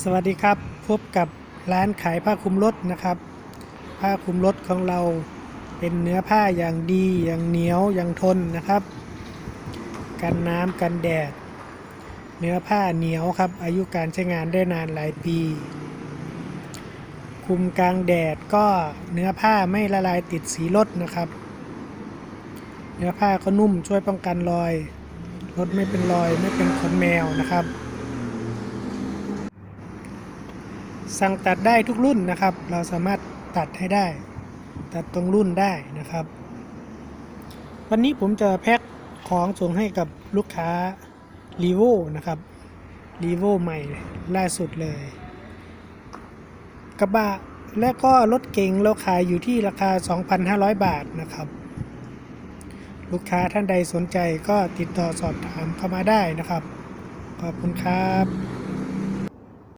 สวัสดีครับ พบกับร้านขายผ้าคลุมรถนะครับ ผ้าคลุมรถของเราเป็นเนื้อผ้าอย่างดีอย่างเหนียวอย่างทนนะครับ กันน้ำกันแดด เนื้อผ้าเหนียวครับ อายุการใช้งานได้นานหลายปีคุมกลางแดดก็เนื้อผ้าไม่ละลายติดสีรถนะครับ เนื้อผ้าก็นุ่มช่วยป้องกันรอยรถไม่เป็นรอยไม่เป็นขนแมวนะครับ สั่งตัดได้ทุกรุ่นนะครับ เราสามารถตัดให้ได้ ตัดตรงรุ่นได้นะครับ วันนี้ผมจะแพ็คของส่งให้กับลูกค้า r ีโวนะครับ r ีโวใหม่ล่าสุดเลย กระบะและก็รถเก๋งเราขายอยู่ที่ราคา 2,500 บาทนะครับ ลูกค้าท่านใดสนใจก็ติดต่อสอบถามเข้ามาได้นะครับ ขอบคุณครับ